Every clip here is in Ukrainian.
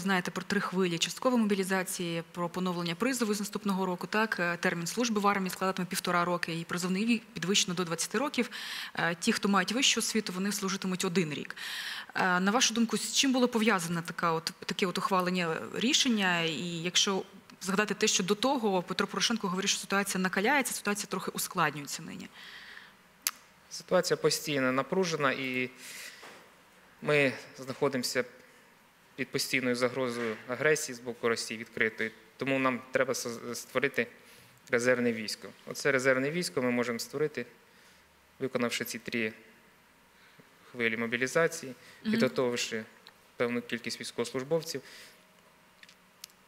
знаєте про три хвилі часткової мобілізації, про поновлення призову з наступного року. Так, Е, термін служби в армії складатиме півтора роки, і призовний вік підвищено до 20 років. Е, Ті, хто мають вищу освіту, вони служитимуть один рік. Е, На вашу думку, з чим було пов'язане така от таке от ухвалення рішення? І якщо згадати те, що до того Петро Порошенко говорив, що ситуація накаляється, ситуація трохи ускладнюється нині. Ситуація постійно напружена і ми знаходимося під постійною загрозою агресії з боку Росії відкритої. Тому нам треба створити резервне військо. Оце резервне військо ми можемо створити, виконавши ці три хвилі мобілізації, підготовивши певну кількість військовослужбовців.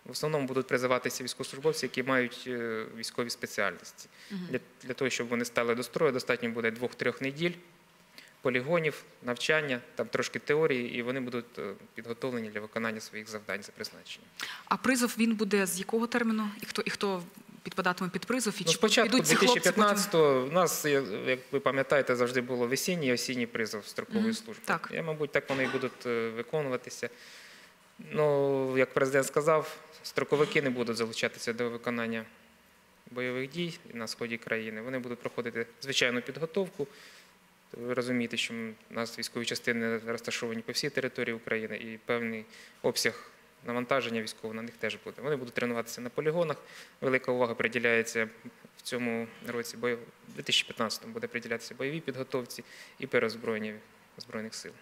В основному будуть призиватися військовослужбовці, які мають е, військові спеціальності. Для, для того, щоб вони стали до строю, достатньо буде двох-трьох неділь, полігонів, навчання, там трошки теорії, і вони будуть е, підготовлені для виконання своїх завдань за призначенням. А призов він буде з якого терміну? І хто і хто підпадатиме під призов? І Ну, чи спочатку підуть ці хлопці потім? 2015-го у нас, як ви пам'ятаєте, завжди було весінній і осінній призов строкової Мгм, служби. так. Я, мабуть, так вони і будуть е, виконуватися. Ну, як президент сказав, строковики не будуть залучатися до виконання бойових дій на сході країни. Вони будуть проходити звичайну підготовку. Ви розумієте, що у нас військові частини розташовані по всій території України і певний обсяг навантаження військового на них теж буде. Вони будуть тренуватися на полігонах. Велика увага приділяється в цьому році, бой... 2015 буде приділятися бойовій підготовці і переозброєнні Збройних сил.